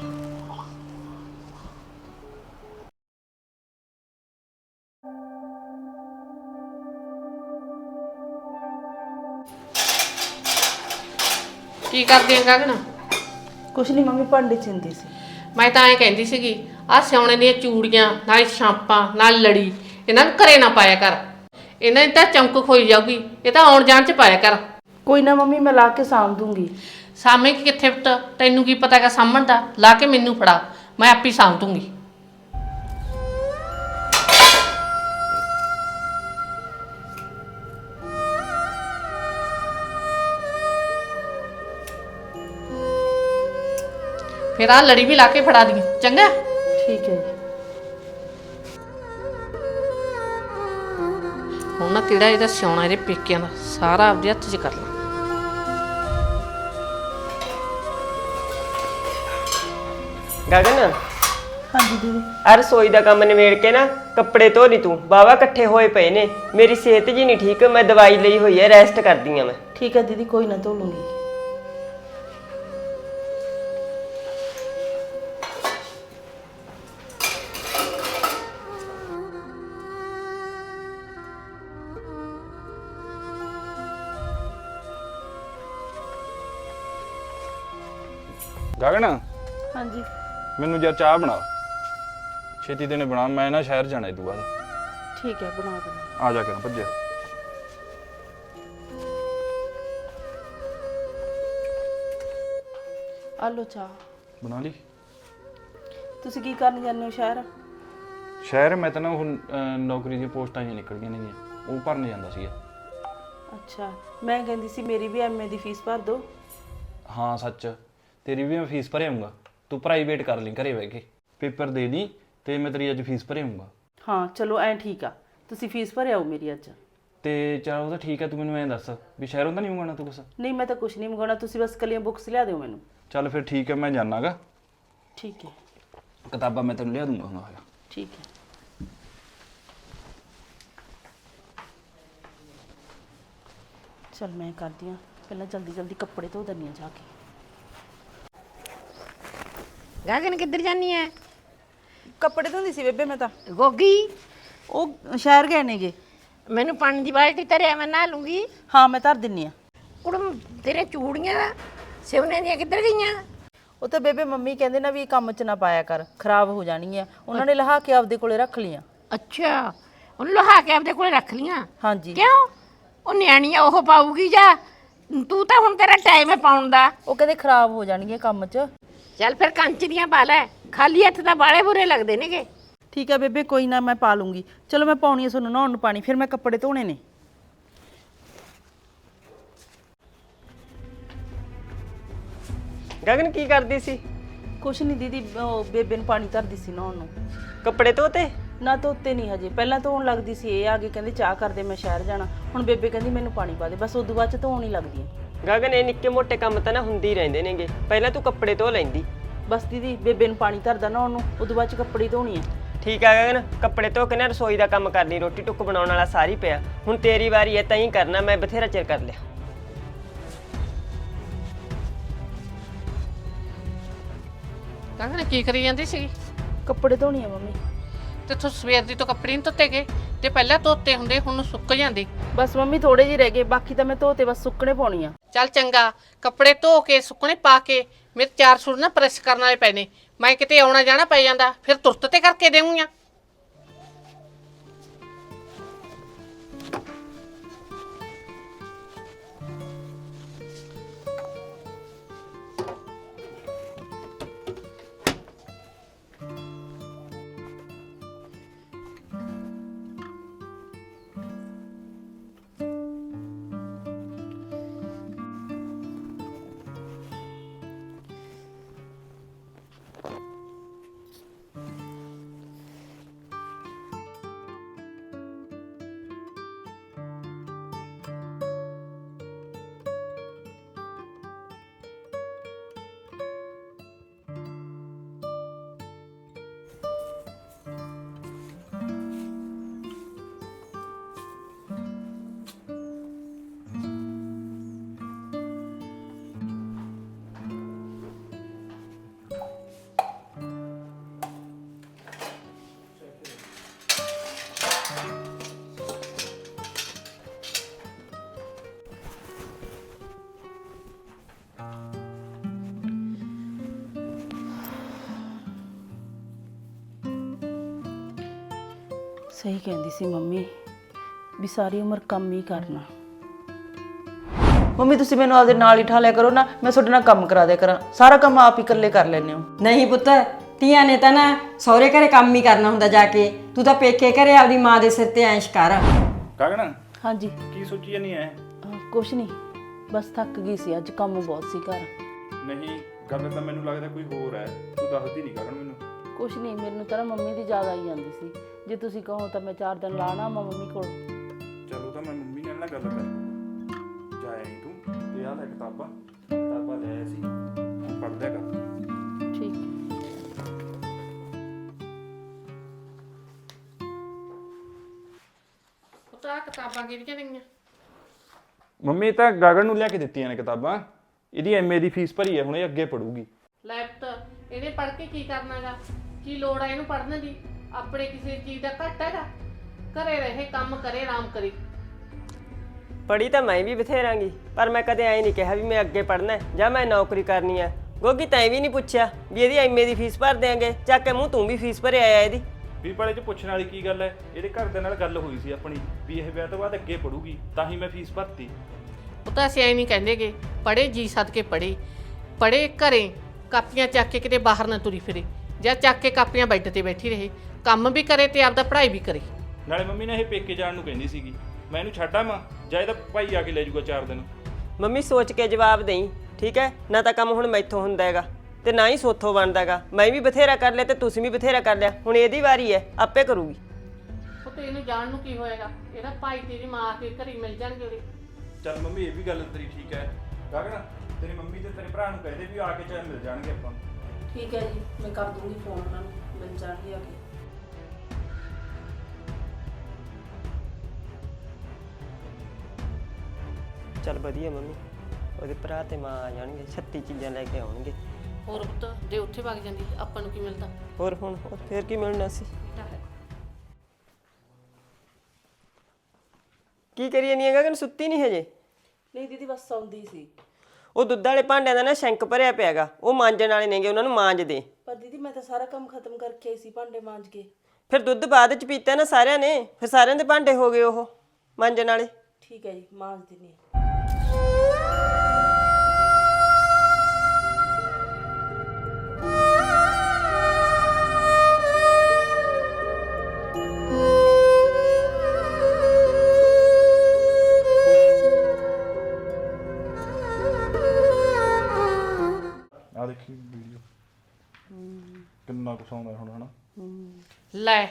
ਕੀ ਕਰਦੀ ਆਂ ਗਗਨ? ਕੁਛ ਨਹੀਂ ਮੰਮੀ ਭਾਂਡੇ ਚਿੰਦੀ ਸੀ। ਮੈਂ ਤਾਂ ਐਂ ਕਹਿੰਦੀ ਸੀਗੀ ਆਹ ਸਿਉਣੇ ਦੀਆਂ ਚੂੜੀਆਂ ਨਾਲ ਸ਼ਾਂਪਾਂ ਨਾਲ ਲੜੀ ਇਹਨਾਂ ਨੂੰ ਘਰੇ ਨਾ ਪਾਇਆ ਕਰ। ਇਹਨਾਂ ਦੀ ਤਾਂ ਚਮਕ ਖੋਈ ਜਾਊਗੀ ਇਹ ਤਾਂ ਆਉਣ ਜਾਣ ਚ ਪਾਇਆ ਕਰ। ਕੋਈ ਨਾ ਮੰਮੀ ਮੈਂ ਲਾ ਕੇ ਸਾਂਭ ਦੂੰਗੀ। ਸਾਹਮਣੇ ਕਿੱਥੇ ਪੁੱਤ? ਤੈਨੂੰ ਕੀ ਪਤਾ ਹੈਗਾ ਸਾਂਭਣ ਦਾ? ਲਾ ਕੇ ਮੈਨੂੰ ਫੜਾ ਮੈਂ ਆਪੇ ਸਾਂਭ ਦੂੰਗੀ। ਫਿਰ ਆ ਲੜੀ ਵੀ ਲਾ ਕੇ ਫੜਾ ਦੀ ਚੰਗਾ? ਠੀਕ ਹੈ ਜੀ। ਹੁਣ ਨਾ ਕਿਹੜਾ ਇਹਦਾ ਸਿਉਣਾ ਇਹਦੇ ਪੇਕਿਆਂ ਦਾ ਸਾਰਾ ਆਪਦੇ ਹੱਥ 'ਚ ਕਰ ਲਾ। ਗਗਨ? ਹਾਂਜੀ ਦੀਦੀ। ਆ ਰਸੋਈ ਦਾ ਕੰਮ ਨਿਬੇੜ ਕੇ ਨਾ ਕੱਪੜੇ ਧੋ ਲਈ ਤੂੰ ਬਾਵਾ ਇਕੱਠੇ ਹੋਏ ਪਏ ਨੇ। ਮੇਰੀ ਸਿਹਤ ਜੀ ਨਹੀਂ ਠੀਕ ਮੈਂ ਦਵਾਈ ਲਈ ਹੋਈ ਹੈ ਰੈਸਟ ਕਰਦੀ ਆ ਮੈਂ। ਠੀਕ ਹੈ ਦੀਦੀ ਕੋਈ ਨਾ ਧੋ ਲੂੰਗੀ। ਮੈਨੂੰ ਯਾਰ ਚਾਹ ਬਣਾ ਛੇਤੀ ਦਿਨੇ ਬਣਾ ਮੈਂ ਨਾ ਸ਼ਹਿਰ ਜਾਣਾ ਇਹ ਤੋਂ ਬਾਅਦ ਠੀਕ ਹੈ ਬਣਾ ਦੂੰਗੀ ਆ ਜਾ ਕਰ ਭੱਜਿਆ ਆ ਲੋ ਚਾਹ। ਬਣਾ ਲਈ। ਤੁਸੀਂ ਕੀ ਕਰਨ ਜਾਂਦੇ ਹੋ ਸ਼ਹਿਰ? ਸ਼ਹਿਰ ਮੈਂ ਤਾਂ ਨਾ ਹੁਣ ਨੌਕਰੀ ਦੀਆਂ ਪੋਸਟਾਂ ਹੀ ਨਿਕਲ ਗਈਆਂ ਨੇਗੀਆਂ। ਉਹ ਭਰਨ ਜਾਂਦਾ ਸੀਗਾ। ਅੱਛਾ ਮੈਂ ਕਹਿੰਦੀ ਸੀ ਮੇਰੀ ਵੀ ਐਮਏ ਦੀ ਫੀਸ ਭਰ ਦਿਓ। ਹਾਂ ਸੱਚ। ਤੇਰੀ ਵੀ ਮੈਂ ਫੀਸ ਭਰੇ ਆਉਂਗਾ ਤੂੰ ਪ੍ਰਾਈਵੇਟ ਕਰ ਲਈ ਘਰੇ ਬਹਿ ਕੇ। ਪੇਪਰ ਦੇ ਦੀ ਤੇ ਮੈਂ ਤੇਰੀ ਅੱਜ ਫੀਸ ਭਰੇ ਆਉਂਗਾ ਹਾਂ ਚਲੋ ਐ ਠੀਕ ਆ। ਤੁਸੀਂ ਫੀਸ ਭਰ ਆਓ ਮੇਰੀ ਅੱਜ। ਤੇ ਚਲ ਉਹ ਤਾਂ ਠੀਕ ਹੈ ਤੂੰ ਮੈਨੂੰ ਐਂ ਦੱਸ ਵੀ ਸ਼ਹਿਰੋਂ ਤਾਂ ਨਹੀਂ ਮੰਗਾਣਾ ਤੂੰ ਕੁਛ? ਨਹੀਂ ਮੈਂ ਤਾਂ ਕੁਝ ਨਹੀਂ ਮੰਗਾਉਣਾ ਤੁਸੀਂ ਬਸ ਕੱਲੀਆਂ ਬੁੱਕਸ ਲਿਆ ਦਿਓ ਮੈਨੂੰ। ਚੱਲ ਫਿਰ ਠੀਕ ਹੈ ਮੈਂ ਜਾਣਾਗਾ। ਠੀਕ ਹੈ। ਕਿਤਾਬਾਂ ਮੈਂ ਤੈਨੂੰ ਲਿਆ ਦੂੰਗਾ ਹੁਣ ਆਇਆ ਠੀਕ ਹੈ। ਚਲ ਮੈਂ ਕਰਦੀ ਆ ਪਹਿਲਾਂ ਜਲਦੀ ਜਲਦੀ ਕੱਪੜੇ ਧੋ ਦਿੰਦੀ ਆ ਜਾ ਕੇ। ਗਗਨ ਕਿੱਧਰ ਜਾਨੀ ਐ? ਕੱਪੜੇ ਧੋਂਦੀ ਸੀ ਬੇਬੇ ਮੈਂ ਤਾਂ। ਗੋਗੀ? ਉਹ ਸ਼ਹਿਰ ਗਏ ਨੇਗੇ। ਮੈਨੂੰ ਪਾਣੀ ਦੀ ਬਾਲਟੀ ਧਰਿਆ ਮੈਂ ਨਹਾ ਲੂੰਗੀ। ਹਾਂ ਮੈਂ ਧਰ ਦਿੰਨੀ ਆ। ਕੁੜਮ ਤੇਰੇ ਚੂੜੀਆਂ ਸਿਵਨੇ ਦੀਆਂ ਕਿੱਧਰ ਗਈਆਂ? ਉਹ ਤਾਂ ਬੇਬੇ ਮੰਮੀ ਕਹਿੰਦੇ ਨਾ ਵੀ ਇਹ ਕੰਮ 'ਚ ਨਾ ਪਾਇਆ ਕਰ ਖਰਾਬ ਹੋ ਜਾਣਗੀਆਂ ਉਹਨਾਂ ਨੇ ਲਹਾ ਕੇ ਆਪਦੇ ਕੋਲੇ ਰੱਖ ਲੀਆਂ। ਅੱਛਾ ਉਹਨੂੰ ਲਹਾ ਕੇ ਆਪਦੇ ਕੋਲੇ ਰੱਖ ਲੀਆਂ? ਹਾਂਜੀ। ਕਿਉਂ? ਉਹ ਨਿਆਣੀ ਆ ਉਹ ਪਾਊਗੀ ਜਾਂ ਤੂੰ ਤਾਂ ਹੁਣ ਤੇਰਾ ਟਾਈਮ ਹੈ ਪਾਉਣ ਦਾ। ਉਹ ਕਹਿੰਦੇ ਖਰਾਬ ਹੋ ਜਾਣਗੀਆਂ ਕੰਮ 'ਚ। ਚੱਲ ਫਿਰ ਕੰਚ ਦੀਆਂ ਪਾ ਲੈ। ਖਾਲੀ ਹੱਥ ਤਾਂ ਬਾਲੇ ਬੁਰੇ ਲੱਗਦੇ ਨੇਗੇ। ਠੀਕ ਹੈ ਬੇਬੇ ਕੋਈ ਨਾ ਮੈਂ ਪਾ ਲੂੰਗੀ। ਚਲੋ ਮੈਂ ਪਾਉਣੀ ਆ ਤੁਹਾਨੂੰ ਨਹਾਉਣ ਨੂੰ ਪਾਣੀ ਫਿਰ ਮੈਂ ਕੱਪੜੇ ਧੋਣੇ ਨੇ। ਗਗਨ ਕੀ ਕਰਦੀ ਸੀ? ਕੁਛ ਨਹੀਂ ਦੀਦੀ ਉਹ ਬੇਬੇ ਨੂੰ ਪਾਣੀ ਧਰਦੀ ਸੀ ਨਹਾਉਣ ਨੂੰ। ਕੱਪੜੇ ਧੋਤੇ? ਨਾ ਧੋਤੇ ਨਹੀਂ ਹਜੇ। ਪਹਿਲਾਂ ਧੋਣ ਲੱਗਦੀ ਸੀ ਇਹ ਆ ਕੇ ਕਹਿੰਦੇ ਚਾਹ ਕਰਦੇ ਮੈਂ ਸ਼ਹਿਰ ਜਾਣਾ। ਹੁਣ ਬੇਬੇ ਕਹਿੰਦੀ ਮੈਨੂੰ ਪਾਣੀ ਪਾ ਦੇ। ਬਸ ਉਦੋਂ ਬਾਅਦ ਚ ਧੋਣ ਹੀ ਲੱਗਦੀ ਗਗਨ ਇਹ ਨਿੱਕੇ ਮੋਟੇ ਕੰਮ ਤਾਂ ਨਾ ਹੁੰਦੇ ਹੀ ਰਹਿੰਦੇ ਨੇਗੇ। ਪਹਿਲਾਂ ਤੂੰ ਕੱਪੜੇ ਧੋ ਲੈਂਦੀ। ਬਸ ਦੀਦੀ ਬੇਬੇ ਨੂੰ ਪਾਣੀ ਧਰਦਾ ਨੂੰ ਉਦੋਂ ਬਾਅਦ ਚ ਕੱਪੜੇ ਧੋਣੀ ਆ। ਠੀਕ ਆ ਗਗਨ ਕੱਪੜੇ ਧੋ ਕੇ ਨਾ ਰਸੋਈ ਦਾ ਕੰਮ ਕਰਨੀ ਰੋਟੀ ਟੁੱਕ ਬਣਾਉਣ ਵਾਲਾ ਸਾਰੀ ਪਿਆ। ਹੁਣ ਤੇਰੀ ਵਾਰੀ ਹੈ ਤਾਂ ਹੀ ਕਰਨਾ ਮੈਂ ਬਥੇਰਾ ਚਿਰ ਕਰ ਲਿਆ। ਕਹਿੰਦੇ ਕੀ ਕਰੀ ਜਾਂਦੀ ਸੀ ਕੱਪੜੇ ਧੋਣੀ ਆ ਮੰਮੀ। ਤੇ ਤੂੰ ਸਵੇਰ ਦੀ ਤੋਂ ਕੱਪੜੇ ਨਹੀਂ ਧੋਤੇ ਗਏ ਤੇ ਪਹਿਲਾਂ ਧੋਤੇ ਹੁੰਦੇ ਹੁਣ ਸੁੱਕ ਜਾਂਦੇ। ਬਸ ਮੰਮੀ ਥੋੜੇ ਜਿਹੇ ਰਹਿ ਗਏ ਬਾਕੀ ਤਾਂ ਮੈਂ ਧੋਤੇ ਬਸ ਸੁੱਕਣੇ ਪਾਉਣੀ ਆ। ਚੱਲ ਚੰਗਾ ਕੱਪੜੇ ਧੋ ਕੇ ਸੁੱਕਣੇ ਪਾ ਕੇ ਮੇਰੇ ਚਾਰ ਸੂਟ ਨਾ ਪ੍ਰੈਸ ਕਰਨ ਵਾਲੇ ਪਏ ਨੇ। ਮੈਂ ਕਿਤੇ ਆਉਣਾ ਜਾਣਾ ਪੈ ਜਾਂਦਾ ਫਿਰ ਤੁਰਤ ਤੇ ਕਰਕੇ ਦੇਵਾਂਗਾ ਸਹੀ ਕਹਿੰਦੀ ਸੀ ਮੰਮੀ ਵੀ ਸਾਰੀ ਉਮਰ ਕੰਮ ਹੀ ਕਰਨਾ। ਮੰਮੀ ਤੁਸੀਂ ਮੈਨੂੰ ਆਪਦੇ ਨਾਲ ਹੀ ਠਾ ਲਿਆ ਕਰੋ ਨਾ ਮੈਂ ਤੁਹਾਡੇ ਨਾਲ ਕੰਮ ਕਰਾ ਦਿਆ ਕਰਾਂ। ਸਾਰਾ ਕੰਮ ਆਪ ਹੀ ਇਕੱਲੇ ਕਰ ਲੈਂਦੇ ਹੋ। ਨਹੀਂ ਪੁੱਤ ਧੀਆਂ ਨੇ ਤਾਂ ਨਾ ਸਹੁਰੇ ਘਰੇ ਕੰਮ ਹੀ ਕਰਨਾ ਹੁੰਦਾ ਜਾ ਕੇ। ਤੂੰ ਤਾਂ ਪੇਕੇ ਘਰੇ ਆਪਦੀ ਮਾਂ ਦੇ ਸਿਰ ਤੇ ਐਸ਼ ਕਰ। ਗਗਨ ਹਾਂਜੀ। ਕੀ ਸੋਚੀ ਜਾਨੀ ਐ? ਅਹ ਕੁਛ ਨਹੀਂ ਬਸ ਥੱਕ ਗਈ ਸੀ ਅੱਜ ਕੰਮ ਬਹੁਤ ਸੀ ਘਰ। ਨਹੀਂ ਗੱਲ ਤਾਂ ਮੈਨੂੰ ਲੱਗਦਾ ਕੋਈ ਹੋਰ ਐ। ਤੂੰ ਦੱਸਦੀ ਨਹੀਂ ਗਗਨ ਮੈਨੂੰ। ਕੁਛ ਨਹੀਂ ਮੈਨੂੰ ਤਾਂ ਨਾ ਮੰਮੀ ਦੀ ਯਾਦ ਆਈ ਜਾਂਦੀ ਸੀ। ਜੇ ਤੁਸੀਂ ਕਹੋ ਤਾਂ ਮੈਂ ਚਾਰ ਦਿਨ ਲਾਣਾ ਮੈਂ ਮੰਮੀ ਕੋਲ। ਚਲੋ ਤਾਂ ਮੈਂ ਮੰਮੀ ਨਾਲ ਨਾ ਗੱਲ ਕਰ। ਜਾਏ ਤੂੰ ਤੇ ਆਹ ਲੈ ਕਿਤਾਬਾਂ। ਕਿਤਾਬਾਂ ਲੈ ਆਇਆ ਸੀ ਪੜ੍ਹ ਲਿਆ ਕਰ। ਠੀਕ। ਹੈ। ਪੁੱਤਰਾ ਕਿਤਾਬਾਂ ਕਿਹੜੀਆਂ ਨੇਗੀਆਂ? ਮੰਮੀ ਤਾਂ ਗਗਨ ਨੂੰ ਲਿਆ ਕੇ ਦਿੱਤੀਆਂ ਨੇ ਕਿਤਾਬਾਂ। ਇਹਦੀ ਐਮਏ ਦੀ ਫੀਸ ਭਰੀ ਐ ਹੁਣ ਇਹ ਅੱਗੇ ਪੜੂਗੀ। ਲੈ ਪੁੱਤ ਇਹਨੇ ਪੜ੍ਹ ਕੇ ਕੀ ਕਰਨਾਗਾ? ਕੀ ਲੋੜ ਆ ਇਹਨੂੰ ਪੜ੍ਹਨ ਦੀ? ਆਪਣੇ ਕਿਸੇ ਚੀਜ਼ ਦਾ ਘੱਟ ਹੈਗਾ। ਘਰੇ ਰਹੇ ਕੰਮ ਕਰੇ ਆਰਾਮ ਕਰੇ। ਪੜੀ ਤਾਂ ਮੈਂ ਵੀ ਬਥੇਰਾਂਗੀ ਪਰ ਮੈਂ ਕਦੇ ਐਂ ਨਹੀਂ ਕਿਹਾ ਵੀ ਮੈਂ ਅੱਗੇ ਪੜਨਾ ਜਾਂ ਮੈਂ ਨੌਕਰੀ ਕਰਨੀ ਆ ਗੋਗੀ ਤੈਂ ਵੀ ਨਹੀਂ ਪੁੱਛਿਆ ਵੀ ਇਹਦੀ ਐਮਏ ਦੀ ਫੀਸ ਭਰ ਦਿਆਂਗੇ ਚੱਕ ਕੇ ਮੂੰਹ ਤੂੰ ਵੀ ਫੀਸ ਭਰਿਆ ਆ ਇਹਦੀ। ਵੀ ਇਹ ਚ ਪੁੱਛਣ ਵਾਲੀ ਕੀ ਗੱਲ ਐ ਇਹਦੇ ਘਰ ਦੇ ਨਾਲ ਗੱਲ ਹੋਈ ਸੀ ਆਪਣੀ ਵੀ ਇਹ ਵਿਆਹ ਤੋਂ ਬਾਅਦ ਅੱਗੇ ਪੜੂਗੀ ਤਾਂ ਹੀ ਮੈਂ ਫੀਸ ਭਰਤੀ। ਪੁੱਤ ਅਸੀਂ ਐ ਨਹੀਂ ਕਹਿੰਦੇਗੇ ਪੜੇ ਜੀ ਸਦ ਕੇ ਪੜੇ ਪੜੇ ਘਰੇ ਕਾਪੀਆਂ ਚੱਕ ਕੇ ਕਿਤੇ ਬਾਹਰ ਨਾ ਤੁਰੀ ਫਿਰੇ ਜਾਂ ਚੱਕ ਕੇ ਕਾਪੀਆਂ ਬੈੱਡ ਤੇ ਬੈਠੀ ਰਹੇ। ਕੰਮ ਵੀ ਕਰੇ ਤੇ ਆਪਦਾ ਪੜ੍ਹਾਈ ਵੀ ਕਰੇ। ਨਾਲੇ ਮੰਮੀ ਨੇ ਇਹ ਪੇਕੇ ਜਾਣ ਨੂੰ ਕਹਿੰਦੀ ਸੀਗੀ ਮੈਂ ਇਹਨੂੰ ਛੱਡਾਂ ਮਾਂ ਜਾਂ ਇਹਦਾ ਭਾਈ ਆ ਕੇ ਲੈ ਜਾਊਗਾ ਚਾਰ ਦਿਨ। ਮੰਮੀ ਸੋਚ ਕੇ ਜਵਾਬ ਦੇਈ ਠੀਕ ਹੈ ਨਾ ਤਾਂ ਕੰਮ ਹੁਣ ਮੈਥੋਂ ਹੁੰਦਾ ਹੈਗਾ ਤੇ ਨਾ ਹੀ ਸੋਥੋਂ ਬਣਦਾ ਹੈਗਾ। ਮੈਂ ਵੀ ਬਥੇਰਾ ਕਰ ਲਿਆ ਤੇ ਤੁਸੀਂ ਵੀ ਬਥੇਰਾ ਕਰ ਲਿਆ ਹੁਣ ਇਹਦੀ ਵਾਰੀ ਹੈ ਆਪੇ ਕਰੂਗੀ। ਪੁੱਤ ਇਹਨੂੰ ਜਾਣ ਨੂੰ ਕੀ ਹੋਏਗਾ? ਇਹਦਾ ਭਾਈ ਤੇਰੀ ਮਾਂ ਆ ਕੇ ਘਰੇ ਮਿਲ ਜਾਣਗੇ ਉਹਦੇ। ਚੱਲ ਮੰਮੀ ਇਹ ਵੀ ਗੱਲ ਤੇਰੀ ਠੀਕ ਹੈ। ਗਗਨ ਤੇਰੀ ਮੰਮੀ ਤੇ ਤੇਰੇ ਭਰਾ ਨੂੰ ਕਹਦੇ ਵੀ ਆ ਕੇ ਚਾਹੇ ਮਿਲ ਜਾਣਗੇ ਆਪਾਂ। ਠੀਕ ਹੈ ਜੀ ਮੈਂ ਕਰ ਦੂੰਗੀ ਫੋਨ ਉਹਨਾਂ ਨੂੰ ਮਿਲ ਜਾਣਗੇ ਆ ਕੇ। ਚੱਲ ਵਧੀਆ ਮੰਮੀ। ਉਹਦੇ ਭਰਾ ਤੇ ਮਾਂ ਆ ਜਾਣਗੇ 36 ਚੀਜ਼ਾਂ ਲੈ ਕੇ ਆਉਣਗੇ। ਹੋਰ ਪੁੱਤ ਜੇ ਉੱਥੇ ਵਗ ਜਾਂਦੀ ਆਪਾਂ ਨੂੰ ਕੀ ਮਿਲਦਾ? ਹੋਰ ਹੁਣ ਹੋਰ ਫੇਰ ਕੀ ਮਿਲਣਾ ਸੀ? ਕੀ ਕਰੀਏ ਨਹੀਂ ਹੈਗਾ ਕਿ ਸੁੱਤੀ ਨਹੀਂ ਹਜੇ। ਨਹੀਂ ਦੀਦੀ ਬਸ ਸੌਂਦੀ ਸੀ। ਉਹ ਦੁੱਧ ਵਾਲੇ ਭਾਂਡਿਆਂ ਦਾ ਨਾ ਸ਼ੈਂਕ ਭਰਿਆ ਪਿਆਗਾ ਉਹ ਮਾਂਜਣ ਵਾਲੇ ਨੇਗੇ ਉਹਨਾਂ ਨੂੰ ਮਾਂਜ ਦੇ। ਪਰ ਦੀਦੀ ਮੈਂ ਤਾਂ ਸਾਰਾ ਕੰਮ ਖਤਮ ਕਰਕੇ ਆਈ ਸੀ ਭਾਂਡੇ ਮਾਂਜ ਕੇ। ਫਿਰ ਦੁੱਧ ਬਾਅਦ ਚ ਪੀਤਾ ਨਾ ਸਾਰਿਆਂ ਨੇ ਫਿਰ ਸਾਰਿਆਂ ਦੇ ਭਾਂਡੇ ਹੋ ਗਏ ਉਹ ਮਾਂਜਣ ਵਾਲੇ। ਠੀਕ ਹੈ ਜੀ ਮਾਂਜ ਦਿੰਨੀ ਸੌਂਦਾ ਹੁਣ ਹਨਾ? ਲੈ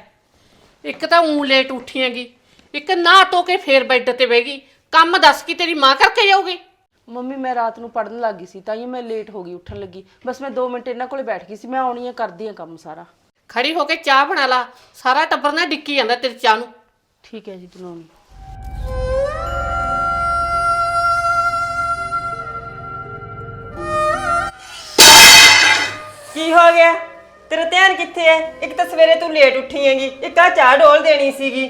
ਇੱਕ ਤਾਂ ਉਂ ਲੇਟ ਉੱਠੀਆਂਗੀ ਇੱਕ ਨਾ ਧੋ ਕੇ ਫੇਰ ਬੈੱਡ ਤੇ ਬਹਿ ਗਈ। ਕੰਮ ਦੱਸ ਕੀ ਤੇਰੀ ਮਾਂ ਕਰਕੇ ਜਾਊਗੀ? ਮੰਮੀ ਮੈਂ ਰਾਤ ਨੂੰ ਪੜਨ ਲੱਗ ਗਈ ਸੀ ਤਾਂ ਹੀ ਮੈਂ ਲੇਟ ਹੋ ਗਈ ਉੱਠਣ ਲੱਗੀ। ਬਸ ਮੈਂ 2 ਮਿੰਟ ਇਹਨਾਂ ਕੋਲੇ ਬੈਠ ਗਈ ਸੀ ਮੈਂ ਆਉਣੀ ਆ ਕਰਦੀ ਆ ਕੰਮ ਸਾਰਾ। ਖੜੀ ਹੋ ਕੇ ਚਾਹ ਬਣਾ ਲਾ ਸਾਰਾ ਟੱਬਰ ਨਾ ਡਿੱਕੀ ਜਾਂਦਾ ਤੇਰੀ ਚਾਹ ਨੂੰ। ਠੀਕ ਹੈ ਜੀ ਬਣਾਉਣੀ ਕੀ ਹੋ ਗਿਆ? ਤੇਰਾ ਧਿਆਨ ਕਿੱਥੇ ਹੈ ਇੱਕ ਤਾਂ ਸਵੇਰੇ ਤੂੰ ਲੇਟ ਉੱਠੀ ਹੈਗੀ ਇੱਕ ਆ ਚਾਹ ਡੋਲ ਦੇਣੀ ਸੀਗੀ।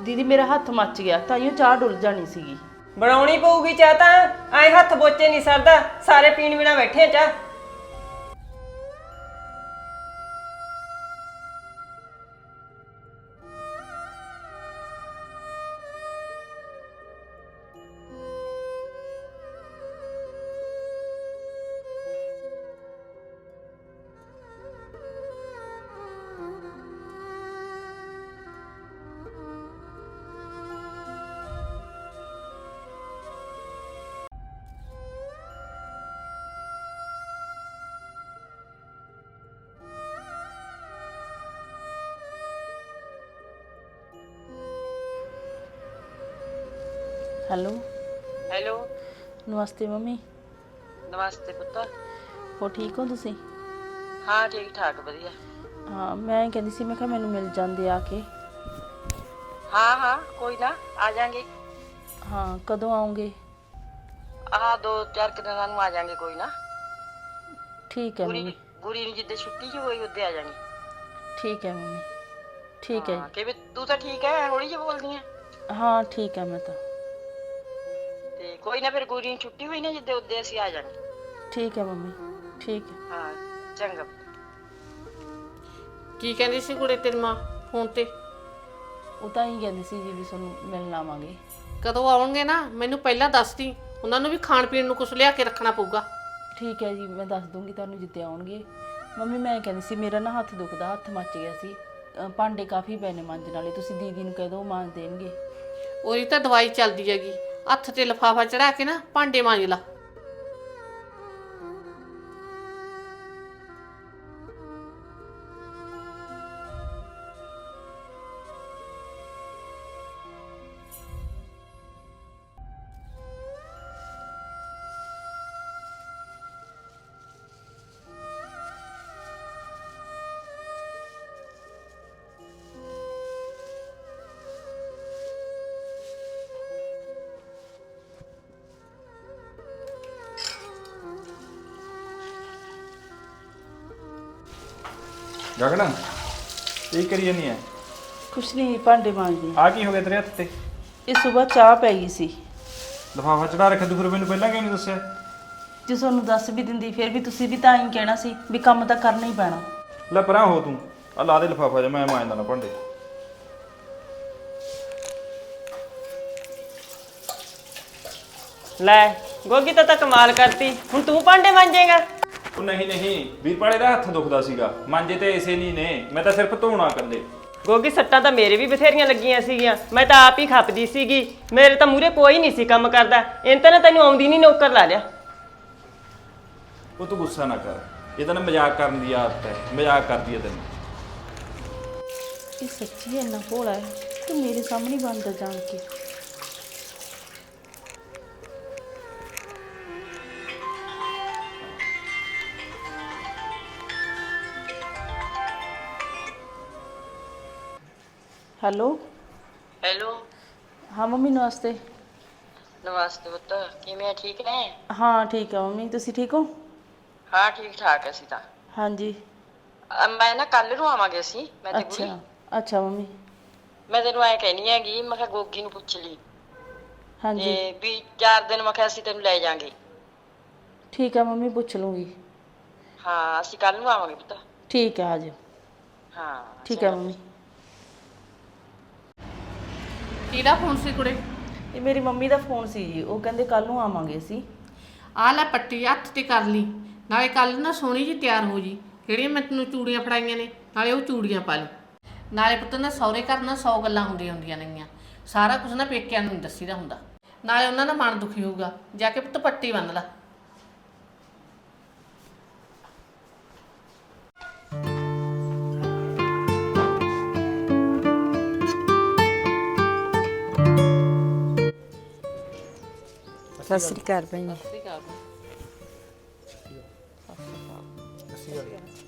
ਦੀਦੀ ਮੇਰਾ ਹੱਥ ਮੱਚ ਗਿਆ ਤਾਂ ਹੀ ਚਾਹ ਡੁੱਲ ਜਾਣੀ ਸੀਗੀ। ਬਣਾਉਣੀ ਪਊਗੀ ਚਾਹ ਤਾਂ ਐ ਹੱਥ ਬੋਚੇ ਨਹੀਂ ਸਰਦਾ ਸਾਰੇ ਪੀਣ ਬਿਨਾ ਬੈਠੇ ਆ ਚਾਹ। ਹੈਲੋ। ਹੈਲੋ। ਨਮਸਤੇ ਮੰਮੀ। ਨਮਸਤੇ ਪੁੱਤ। ਹੋ ਠੀਕ ਹੋ ਤੁਸੀਂ? ਹਾਂ ਠੀਕ ਠਾਕ ਵਧੀਆ। ਹਾਂ ਮੈਂ ਕਹਿੰਦੀ ਸੀ ਮੈਂ ਕਿਹਾ ਮੈਨੂੰ ਮਿਲ ਜਾਂਦੇ ਆ ਕੇ। ਹਾਂ ਹਾਂ ਕੋਈ ਨਾ ਆ ਜਾਾਂਗੇ। ਹਾਂ ਕਦੋਂ ਆਉਂਗੇ? ਆਹ ਦੋ ਚਾਰ ਕੁ ਦਿਨਾਂ ਨੂੰ ਆ ਜਾਾਂਗੇ ਕੋਈ ਨਾ। ਠੀਕ ਹੈ ਮੰਮੀ। ਗੁਰੀ ਗੁਰੀ ਨੂੰ ਜਿੱਦੇ ਛੁੱਟੀ ਜੀ ਹੋਈ ਉੱਦੇ ਆ ਜਾਾਂਗੇ। ਠੀਕ ਹੈ ਮੰਮੀ। ਠੀਕ ਹੈ ਹਾਂ ਕਿਵੇਂ ਤੂੰ ਤਾਂ ਠੀਕ ਹੈ ਹੌਲੀ ਜਿਹੀ ਬੋਲਦੀ ਹੈ ਜੀ। ਹਾਂ ਠੀਕ ਹੈ ਮੈਂ ਤਾਂ। ਕੋਈ ਨਾ ਫਿਰ ਗੁਰੀ ਨੂੰ ਛੁੱਟੀ ਹੋਈ ਨਾ ਜਿੱਦੇ ਉੱਦੇ ਅਸੀਂ ਆ ਜਾਾਂਗੇ ਠੀਕ ਹੈ ਮੰਮੀ ਠੀਕ ਹੈ। ਹਾਂ ਚੰਗਾ। ਕੀ ਕਹਿੰਦੀ ਸੀ ਕੁੜੇ ਤੇਰੀ ਮਾਂ ਫੋਨ ਤੇ? ਉਹ ਤਾਂ ਹੀ ਕਹਿੰਦੀ ਸੀ ਜੀ ਵੀ ਤੁਹਾਨੂੰ ਮਿਲਣ ਆਵਾਂਗੇ। ਕਦੋਂ ਆਉਣਗੇ ਨਾ ਮੈਨੂੰ ਪਹਿਲਾਂ ਦੱਸ ਦੀ ਉਹਨਾਂ ਨੂੰ ਵੀ ਖਾਣ ਪੀਣ ਨੂੰ ਕੁਝ ਲਿਆ ਕੇ ਰੱਖਣਾ ਪਊਗਾ। ਠੀਕ ਹੈ ਜੀ ਮੈਂ ਦੱਸ ਦੂੰਗੀ ਤੁਹਾਨੂੰ ਜਿੱਤੇ ਆਉਣਗੇ। ਮੰਮੀ ਮੈਂ ਕਹਿੰਦੀ ਸੀ ਮੇਰਾ ਨਾ ਹੱਥ ਦੁਖਦਾ ਹੱਥ ਮੱਚ ਗਿਆ ਸੀ। ਅ, ਭਾਂਡੇ ਕਾਫੀ ਪਏ ਨੇ ਮਾਂਜਣ ਵਾਲੇ ਤੁਸੀਂ ਦੀਦੀ ਨੂੰ ਕਹਿ ਦਿਓ ਉਹ ਮਾਂਜ ਦੇਣਗੇ। ਉਹਦੀ ਤਾਂ ਦਵਾਈ ਚੱਲਦੀ ਹੈਗੀ। ਹੱਥ ਤੇ ਲਫਾਫਾ ਚੜਾ ਕੇ ਨਾ ਭਾਂਡੇ ਮਾਂਜ ਲਾ। ਗਗਨ ਇਹ ਕਰੀ ਜਾਨੀ ਹੈ ਕੁਛ ਨਹੀਂ ਭਾਂਡੇ ਮਾਂਜਦੀ। ਆ ਕੀ ਹੋ ਗਿਆ ਤੇਰੇ ਹੱਥ ਤੇ? ਇਹ ਸਵੇਰ ਚਾਹ ਪੈ ਗਈ ਸੀ। ਲਫਾਫਾ ਚੜਾ ਰੱਖਿਆ ਤੂੰ ਫਿਰ ਮੈਨੂੰ ਪਹਿਲਾਂ ਕਿਉਂ ਨਹੀਂ ਦੱਸਿਆ? ਜੇ ਤੁਹਾਨੂੰ ਦੱਸ ਵੀ ਦਿੰਦੀ ਫਿਰ ਵੀ ਤੁਸੀਂ ਵੀ ਤਾਂ ਹੀ ਕਹਿਣਾ ਸੀ ਵੀ ਕੰਮ ਤਾਂ ਕਰਨਾ ਹੀ ਪੈਣਾ। ਲੈ ਪਰਾਂ ਹੋ ਤੂੰ। ਆ ਲਾ ਦੇ ਲਫਾਫਾ ਜੇ ਮੈਂ ਮਾਂਜਦਾ ਨਾ ਭਾਂਡੇ। ਲੈ ਗੋਗੀ ਤਾਂ ਤਾਂ ਕਮਾਲ ਕਰਤੀ। ਹੁਣ ਤੂੰ ਭਾਂਡੇ ਮਾਂਜੇਗਾ? ਉਹ ਨਹੀਂ ਨਹੀਂ। ਵੀਰਪਾਲੇ ਦਾ ਹੱਥ ਦੁਖਦਾ ਸੀਗਾ। ਮਾਂਜੇ ਤੇ ਇਸੇ ਨਹੀਂ ਨੇ। ਮੈਂ ਤਾਂ ਸਿਰਫ ਧੋਣਾ ਇਕੱਲੇ। ਗੋਗੀ ਸੱਟਾਂ ਤਾਂ ਮੇਰੇ ਵੀ ਬਥੇਰੀਆਂ ਲੱਗੀਆਂ ਸੀਗੀਆਂ। ਮੈਂ ਤਾਂ ਆਪ ਹੀ ਖੱਪਦੀ ਸੀਗੀ। ਮੇਰੇ ਤਾਂ ਮੂਰੇ ਕੋਈ ਨਹੀਂ ਸੀ ਕੰਮ ਕਰਦਾ। ਇਹਨਾਂ ਤਾਂ ਨਾ ਤੈਨੂੰ ਆਉਂਦੀ ਨਹੀਂ ਨੌਕਰ ਲਾ ਲਿਆ। ਉਹ ਤੂੰ ਗੁੱਸਾ ਨਾ ਕਰ। ਇਹ ਤਾਂ ਨਾ ਮਜ਼ਾਕ ਕਰਨ ਦੀ ਆਦਤ ਹੈ। ਮਜ਼ਾਕ ਕਰਦੀ ਹੈ ਤੈਨੂੰ। ਇਹ ਸੱਚੀ ਇੰਨਾ ਭੋਲਾ ਹੈ ਕਿ ਮੇਰੇ ਸਾਹਮਣੇ ਬੰਦ ਜਾਣ ਕੇ। ਹੈਲੋ। ਹੈਲੋ। ਹਾਂ ਮੰਮੀ ਨਮਸਤੇ। ਨਮਸਤੇ ਪੁੱਤ ਕਿਵੇਂ ਠੀਕ ਨੇ? ਹਾਂ ਠੀਕ ਆ ਮੰਮੀ ਤੁਸੀਂ ਠੀਕ ਹੋ? ਹਾਂ ਠੀਕ ਠਾਕ ਅਸੀਂ ਤਾਂ। ਹਾਂਜੀ। ਮੈਂ ਨਾ ਕੱਲ ਨੂੰ ਆਵਾਂਗੇ ਅਸੀਂ ਮੈਂ ਤੇ ਗੁਰੀ ਅੱਛਾ ਅੱਛਾ ਮੰਮੀ। ਮੈਂ ਤੈਨੂੰ ਐ ਕਹਿਣੀ ਹੈਗੀ ਮੈਂ ਕਿਹਾ ਗੋਗੀ ਨੂੰ ਪੁੱਛ ਲਈ। ਹਾਂਜੀ। ਤੇ ਵੀ ਚਾਰ ਦਿਨ ਮੈਂ ਕਿਹਾ ਅਸੀਂ ਤੈਨੂੰ ਲੈ ਜਾਾਂਗੇ। ਠੀਕ ਆ ਮੰਮੀ ਪੁੱਛ ਲੂੰਗੀ। ਹਾਂ ਅਸੀਂ ਕੱਲ ਨੂੰ ਆਵਾਂਗੇ ਪੁੱਤ। ਠੀਕ ਆ ਆਜੋ ਹਾਂ ਠੀਕ ਆ ਮੰਮੀ। ਕਿਹਦਾ ਫੋਨ ਸੀ ਕੁੜੇ? ਇਹ ਮੇਰੀ ਮੰਮੀ ਦਾ ਫੋਨ ਸੀ ਜੀ। ਉਹ ਕਹਿੰਦੇ ਕੱਲ ਨੂੰ ਆਵਾਂਗੇ ਅਸੀਂ। ਆ ਲੈ ਪੱਟੀ ਹੱਥ ਤੇ ਕਰ ਲਈ। ਨਾਲੇ ਕੱਲ ਨਾ ਸੋਹਣੀ ਜੀ ਤਿਆਰ ਹੋ ਜੀ। ਜਿਹੜੀਆਂ ਮੈਂ ਤੈਨੂੰ ਚੂੜੀਆਂ ਫੜਾਈਆਂ ਨੇ? ਨਾਲੇ ਉਹ ਚੂੜੀਆਂ ਪਾ ਲਈ। ਨਾਲੇ ਪੁੱਤ ਨਾ ਸਹੁਰੇ ਘਰ ਨਾ 100 ਗੱਲਾਂ ਹੁੰਦੀਆਂ ਹੁੰਦੀਆਂ ਨੇਗੀਆਂ। ਸਾਰਾ ਕੁਝ ਨਾ ਪੇਕਿਆਂ ਨੂੰ ਨਹੀਂ ਦੱਸੀਦਾ ਹੁੰਦਾ। ਨਾਲੇ ਉਹਨਾਂ ਦਾ ਮਨ ਦੁਖੀ ਹੋਊਗਾ। ਜਾ ਕੇ ਪੁੱਤ ਪੱਟੀ ਬੰਨ ਲੈ। ਸਤਿ ਸ੍ਰੀ ਅਕਾਲ ਭੈਣ ਠੀਕ ਆ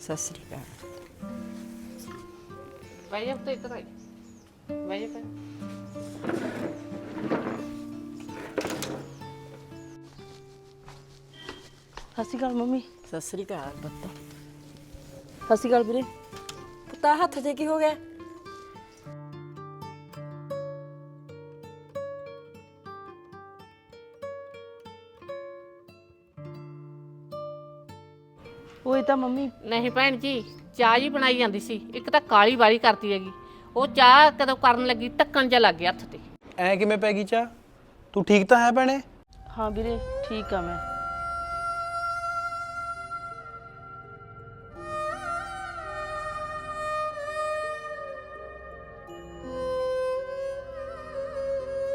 ਸਤਿ ਸ੍ਰੀ ਅਕਾਲ। ਭਾਈ ਅਬ ਤਾਂ ਇੱਧਰ ਆਈ। ਭਾਈ ਭਾਈ ਸਤਿ ਸ਼੍ਰੀ ਅਕਾਲ ਮੰਮੀ। ਸਤਿ ਸ੍ਰੀ ਅਕਾਲ ਪੁੱਤ। ਸਤਿ ਸ਼੍ਰੀ ਅਕਾਲ ਵੀਰੇ। ਪੁੱਤਾ ਹੱਥ ਤੇ ਕੀ ਹੋ ਗਿਆ? ਤਾਂ ਮੰਮੀ ਨਹੀਂ ਭੈਣ ਜੀ ਚਾਹ ਜੀ ਬਣਾਈ ਜਾਂਦੀ ਸੀ। ਇੱਕ ਤਾਂ ਕਾਲੀ ਵਾਲੀ ਕਰਤੀ ਹੈਗੀ। ਉਹ ਚਾਹ ਕਦੋਂ ਕਰਨ ਲੱਗੀ ਟੱਕਣ ਜਿਹਾ ਲੱਗ ਗਿਆ ਹੱਥ ਤੇ। ਐ ਕਿਵੇਂ ਪੈ ਗਈ ਚਾ ਤੂੰ ਠੀਕ ਤਾਂ ਹੈ ਭੈਣੇ? ਹਾਂ ਵੀਰੇ ਠੀਕ ਆ ਮੈਂ।